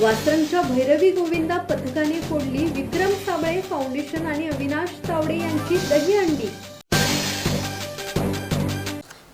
वासनच्या भैरवी गोविंदा पथकाने फोडली विक्रम साबळे फाउंडेशन आणि अविनाश तावडे यांची दहीहंडी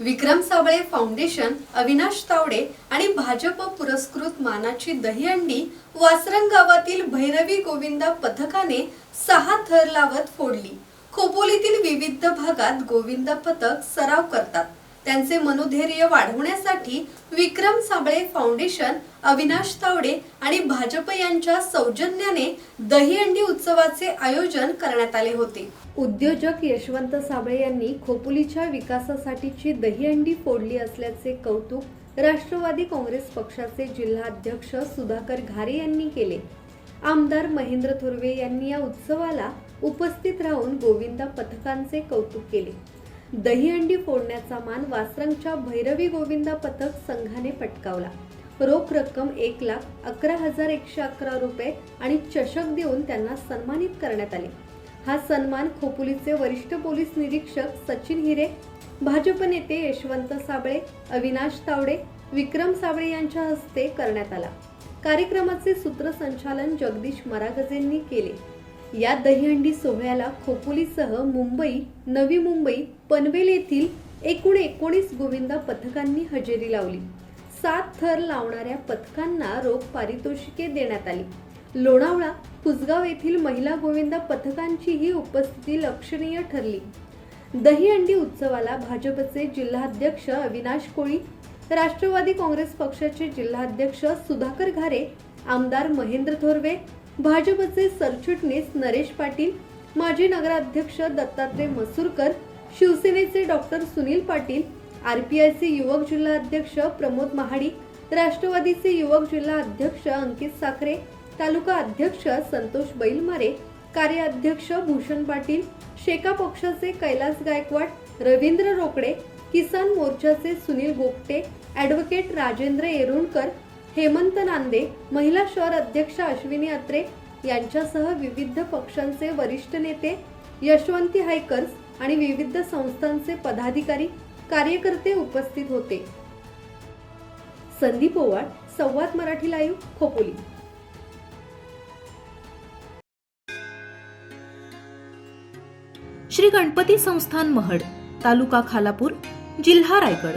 विक्रम साबळे फाउंडेशन अविनाश तावडे आणि भाजप पुरस्कृत मानाची दहीहंडी वासरंग गावातील भैरवी गोविंदा पथकाने सहा थर लावत फोडली. खोपोलीतील विविध भागात गोविंदा पथक सराव करतात. त्यांचे मनोधैर्य वाढवण्यासाठी विक्रम साबळे फाउंडेशन अविनाश तावडे आणि भाजप यांच्या सौजन्याने दहीहंडी उत्सवाचे आयोजन करण्यात आले होते. उद्योजक यशवंत साबळे यांनी खोपोलीच्या विकासासाठीची दहीहंडी फोडली असल्याचे कौतुक राष्ट्रवादी काँग्रेस पक्षाचे जिल्हाध्यक्ष सुधाकर घारे यांनी केले. आमदार महेंद्र थोरवे यांनी या उत्सवाला उपस्थित राहून गोविंदा पथकांचे कौतुक केले. दहीहंडी फोडण्याचा मान वासरंगच्या भैरवी गोविंदा पथक संघाने पटकावला. रोख रक्कम एक लाख अकरा हजार एकशे अकरा रुपये आणि चषक देऊन त्यांना सन्मानित करण्यात आले. हा सन्मान खोपोलीचे वरिष्ठ पोलीस निरीक्षक सचिन हिरे भाजप नेते यशवंत साबळे अविनाश तावडे विक्रम साबळे यांच्या हस्ते करण्यात आला. कार्यक्रमाचे सूत्रसंचालन जगदीश मरागजेंनी केले. या दहीहंडी सोहळ्याला खोपोलीसह मुंबई नवी मुंबई पनवेल येथील एकूण एकोणीस गोविंदा पथकांनी हजेरी लावली. सात थर लावणाऱ्या पथकांना रोख पारितोषिके देण्यात आली. लोणावळा कुसगाव येथील महिला गोविंदा पथकांचीही उपस्थिती लक्षणीय ठरली. दहीहंडी उत्सवाला भाजपचे जिल्हाध्यक्ष अविनाश कोळी राष्ट्रवादी काँग्रेस पक्षाचे जिल्हाध्यक्ष सुधाकर घारे आमदार महेंद्र थोरवे भाजपचे सरचिटणीस नरेश पाटील माजी नगराध्यक्ष दत्तात्रय मसूरकर शिवसेनेचे doctor Sunil Patil R P आयचे युवक जिल्हाध्यक्ष प्रमोद महाडिक राष्ट्रवादीचे युवक जिल्हा अध्यक्ष अंकित साखरे तालुका अध्यक्ष संतोष बैलमारे कार्याध्यक्ष भूषण पाटील शेका पक्षाचे कैलास गायकवाड रवींद्र रोकडे किसान मोर्चाचे सुनील गोपटे ॲडव्होकेट राजेंद्र येरुणकर हेमंत नांदे महिला शहर अध्यक्ष अश्विनी अत्रे यांच्यासह विविध पक्षांचे वरिष्ठ नेते यशवंती हायकर्स आणि विविध संस्थांचे पदाधिकारी कार्यकर्ते उपस्थित होते. संदीप ओवाळ संवाद मराठी लाईव्ह खोपोली. श्री गणपती संस्थान महड तालुका खालापूर जिल्हा रायगड.